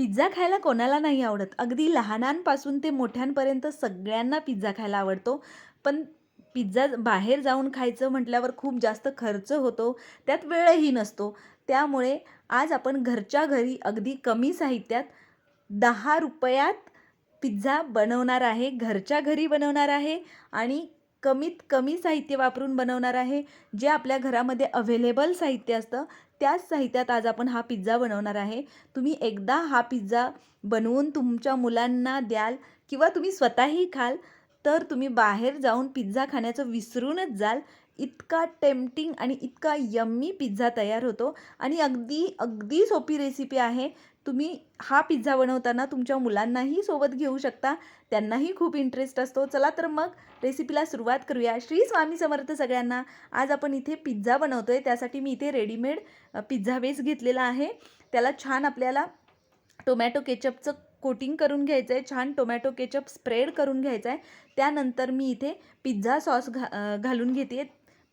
Pizza खायला कोणाला नाही आवडत. अगदी लहानांपासून ते मोठ्यांपर्यंत सगळ्यांना पिझ्झा खायला आवडतो. पण पिझ्झा बाहेर जाऊन खायचं म्हटल्यावर खूप जास्त खर्च होतो. त्यात वेळही नसतो. त्यामुळे आज आपण घरच्या घरी अगदी कमी साहित्यात दहा रुपयात पिझ्झा बनवणार आहे घरच्या घरी बनवणार आहे आणि कमीत कमी साहित्य वापरून बनवणार आहे. जे आपल्या घरामध्ये अव्हेलेबल साहित्य असतं त्याच साहित्यात आज आपण हा पिझ्झा बनवणार आहे. तुम्ही एकदा हा पिझ्झा बनवून तुमच्या मुलांना द्याल किंवा तुम्ही स्वतःही खाल तर तुम्ही बाहेर जाऊन पिझ्झा खाण्याचं विसरूनच जाल. इतका टेम्पटिंग आणि इतका यम्मी पिझ्झा तयार होतो. आणि अगदी अगदी सोपी रेसिपी आहे. तुम्ही हा पिझ्झा बनवताना तुमच्या मुलांनाही सोबत घेऊ शकता. त्यांनाही खूप इंटरेस्ट असतो. चला तर मग रेसिपीला सुरुवात करूया. श्री स्वामी समर्थ सगळ्यांना आज आपण इथे पिझ्झा बनवतो आहे त्यासाठी मी इथे रेडीमेड पिझ्झा बेस घेतलेला आहे. त्याला छान आपल्याला टोमॅटो केचपचं कोटिंग करून घ्यायचं आहे छान टोमॅटो केचप स्प्रेड करून घ्यायचं आहे त्यानंतर मी इथे पिझ्झा सॉस घा घालून घेते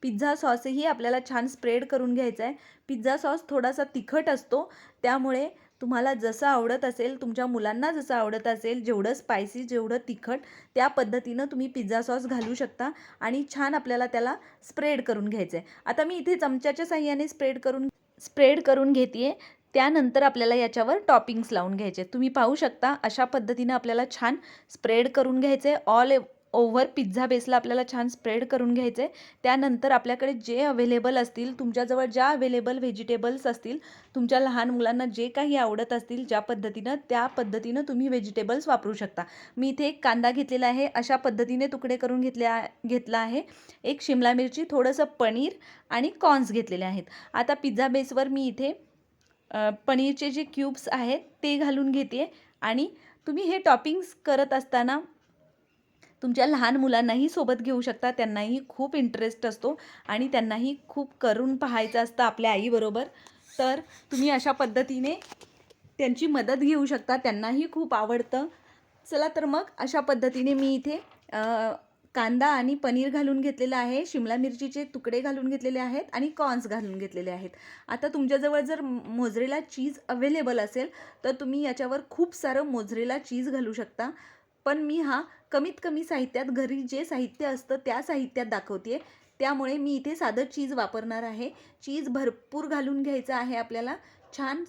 पिझ्झा सॉसही आपल्याला छान स्प्रेड करून घ्यायचा आहे पिझ्झा सॉस थोडासा तिखट असतो. त्यामुळे तुम्हाला जसं आवडत असेल तुमच्या मुलांना जसं आवडत असेल जेवढं स्पायसी जेवढं तिखट त्या पद्धतीनं तुम्ही पिझ्झा सॉस घालू शकता आणि छान आपल्याला त्याला स्प्रेड करून घ्यायचं आहे आता मी इथे चमच्याच्या साह्याने स्प्रेड करून स्प्रेड करून घेते त्यानंतर आपल्याला याच्यावर टॉपिंग्स लावून घ्यायचे. तुम्ही पाहू शकता अशा पद्धतीनं आपल्याला छान स्प्रेड करून घ्यायचे ऑल ओव्हर पिझ्झा बेसला आपल्याला छान स्प्रेड करून घ्यायचं आहे त्यानंतर आपल्याकडे जे अवेलेबल असतील तुमच्याजवळ ज्या अवेलेबल व्हेजिटेबल्स असतील तुमच्या लहान मुलांना जे काही आवडत असतील ज्या पद्धतीनं त्या पद्धतीनं तुम्ही व्हेजिटेबल्स वापरू शकता. मी इथे एक कांदा घेतलेला आहे अशा पद्धतीने तुकडे करून घेतल्या घेतला आहे. एक शिमला मिरची थोडंसं पनीर आणि कॉर्न्स घेतलेले आहेत. आता पिझ्झा बेसवर मी इथे पनीरचे जे क्यूब्स आहेत ते घालून घेते आणि तुम्ही हे टॉपिंग्स करत असताना तुमच्या लहान मुलांनाही सोबत घेऊ शकता त्यांनाही खूप इंटरेस्ट असतो आणि त्यांनाही खूप करून पाहायचं असतं आपल्या आईबरोबर. तर तुम्ही अशा पद्धतीने त्यांची मदत घेऊ शकता त्यांनाही खूप आवडतं. चला तर मग अशा पद्धतीने मी इथे कांदा आणि पनीर घालून घेतलेलं आहे शिमला मिरचीचे तुकडे घालून घेतलेले आहेत आणि कॉर्न्स घालून घेतलेले आहेत. आता तुमच्याजवळ जर मोजरेला चीज अवेलेबल असेल तर तुम्ही याच्यावर खूप सारं मोजरेला चीज घालू शकता. पण मी हा कमीत कमी साहित्यात घरी जे साहित्य असतं त्या साहित्यात दाखवते त्यामुळे मी इथे साधं चीज वापरणार आहे. चीज भरपूर घालून घ्यायचं आहे आपल्याला. छान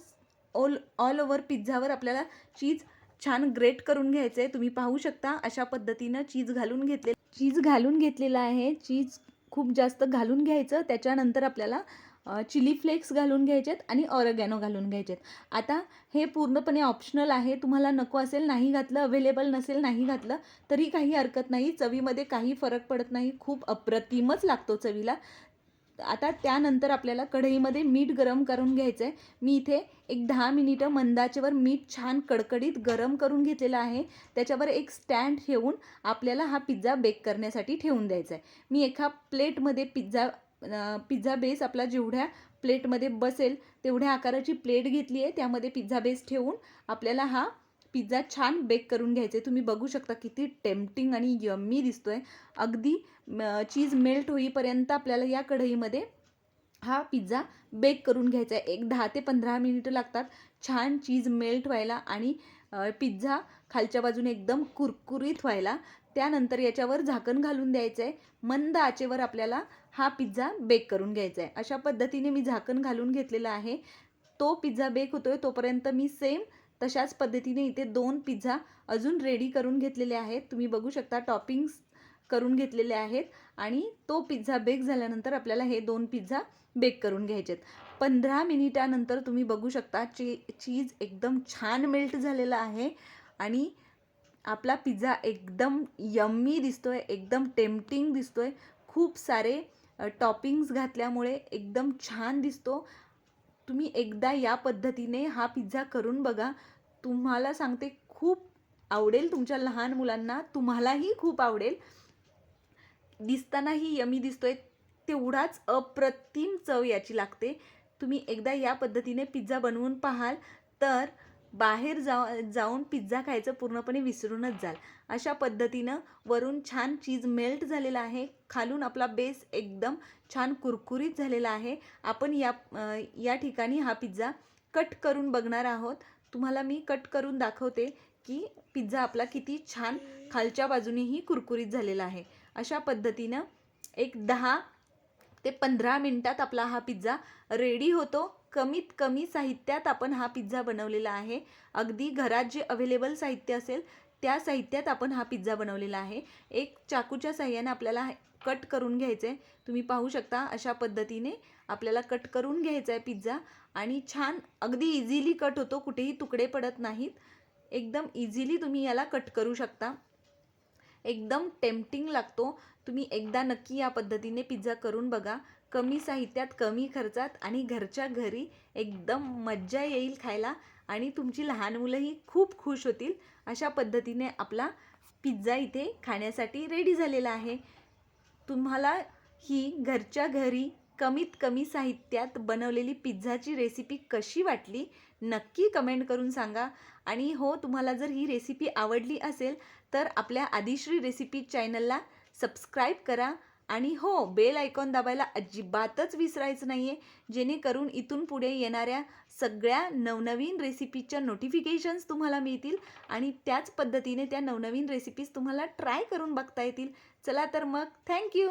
ऑल ऑल ओव्हर पिझ्झावर आपल्याला चीज छान ग्रेट करून घ्यायचं आहे तुम्ही पाहू शकता अशा पद्धतीनं चीज घालून घेतले चीज घालून घेतलेलं आहे. चीज खूप जास्त घालून घ्यायचं. त्याच्यानंतर आपल्याला चिली फ्लेक्स घालून घ्यायचेत आणि ऑरगॅनो घालून घ्यायचेत. आता हे पूर्णपणे ऑप्शनल आहे. तुम्हाला नको असेल नाही घातलं अवेलेबल नसेल नाही घातलं तरी काही हरकत नाही. चवीमध्ये काही फरक पडत नाही. खूप अप्रतिमच लागतो चवीला. आता त्यानंतर आपल्याला कढईमध्ये मीठ गरम करून घ्यायचं आहे मी इथे एक दहा मिनिटं मंदाचेवर मीठ छान कडकडीत गरम करून घेतलेलं आहे. त्याच्यावर एक स्टँड ठेवून आपल्याला हा पिझ्झा बेक करण्यासाठी ठेवून द्यायचा आहे मी एका प्लेटमध्ये पिझ्झा पिझ्झा बेस आपला जेवढ्या प्लेटमध्ये बसेल तेवढ्या आकाराची प्लेट घेतली आहे. त्यामध्ये पिझ्झा बेस ठेवून आपल्याला हा पिझ्झा छान बेक करून घ्यायचा आहे. तुम्ही बघू शकता किती टेम्पटिंग आणि यम्मी दिसतो आहे अगदी चीज मेल्ट होईपर्यंत आपल्याला या कढईमध्ये हा पिझ्झा बेक करून घ्यायचा आहे. एक दहा ते पंधरा मिनिटं लागतात छान चीज मेल्ट व्हायला आणि पिझ्झा खालच्या बाजूने एकदम कुरकुरीत व्हायला. त्यानंतर याच्यावर झाकण घालून द्यायचं आहे मंद आचेवर आपल्याला हा पिझ्झा बेक करून घ्यायचा आहे अशा पद्धतीने मी झाकण घालून घेतलेला आहे. तो पिझ्झा बेक होतोय तोपर्यंत मी सेम तशाच पद्धतीने इथे दोन पिझ्झा अजून रेडी करून घेतलेले आहेत. तुम्ही बघू शकता टॉपिंग्स करून घेतलेले आहेत आणि तो पिझ्झा बेक झाल्यानंतर आपल्याला हे दोन पिझ्झा बेक करून घ्यायचे आहेत पंधरा मिनिटानंतर तुम्ही बघू शकता ची चीज एकदम छान मेल्ट झालेला आहे आणि आपला पिझ्झा एकदम यम्मी दिसतोय एकदम टेम्पटिंग दिसतोय. खूप सारे टॉपिंग्स घातल्यामुळे एकदम छान दिसतो. तुम्ही एकदा या पद्धतीने हा पिझ्झा करून बघा. तुम्हाला सांगते खूप आवडेल तुमच्या लहान मुलांना. तुम्हालाही खूप आवडेल. दिसतानाही यमी दिसतोय. तेवढाच अप्रतिम चव याची लागते. तुम्ही एकदा या पद्धतीने पिझ्झा बनवून पाहाल तर बाहेर जा जाऊन पिझ्झा खायचं पूर्णपणे विसरूनच जाल. अशा पद्धतीनं वरून छान चीज मेल्ट झालेला आहे. खालून आपला बेस एकदम छान कुरकुरीत झालेला आहे. आपण या या ठिकाणी हा पिझ्झा कट करून बघणार आहोत. तुम्हाला मी कट करून दाखवते की पिझ्झा आपला किती छान खालच्या बाजूनेही कुरकुरीत झालेला आहे. अशा पद्धतीनं एक दहा ते पंधरा मिनटात आपला हा पिझ्झा रेडी होतो. कमीत कमी साहित्यात आपण हा पिझ्झा बनवलेला आहे. अगदी घरात जे अवेलेबल साहित्य असेल त्या साहित्यात आपण हा पिझ्झा बनवलेला आहे. एक चाकूच्या साह्याने आपल्याला कट करून घ्यायचं आहे तुम्ही पाहू शकता अशा पद्धतीने आपल्याला कट करून घ्यायचा आहे पिझ्झा. आणि छान अगदी इझिली कट होतो. कुठेही तुकडे पडत नाहीत. एकदम इझिली तुम्ही याला कट करू शकता. एकदम टेम्पटिंग लागतो. तुम्ही एकदा नक्की या पद्धतीने पिझ्झा करून बघा. कमी साहित्यात कमी खर्चात आणि घरच्या घरी एकदम मज्जा येईल खायला आणि तुमची लहान मुलंही खूप खुश होतील. अशा पद्धतीने आपला पिझ्झा इथे खाण्यासाठी रेडी झालेला आहे. तुम्हाला ही घरच्या घरी कमीत कमी साहित्यात बनवलेली पिझ्झाची रेसिपी कशी वाटली नक्की कमेंट करून सांगा. आणि हो तुम्हाला जर ही रेसिपी आवडली असेल तर आपल्या आदिश्री रेसिपी चॅनलला सबस्क्राईब करा आणि हो बेल आयकॉन दाबायला अजिबातच विसरायचं नाही आहे जेणेकरून इथून पुढे येणाऱ्या सगळ्या नवनवीन रेसिपीच्या नोटिफिकेशन्स तुम्हाला मिळतील आणि त्याच पद्धतीने त्या नवनवीन रेसिपीज तुम्हाला ट्राय करून बघता येतील. चला तर मग थँक्यू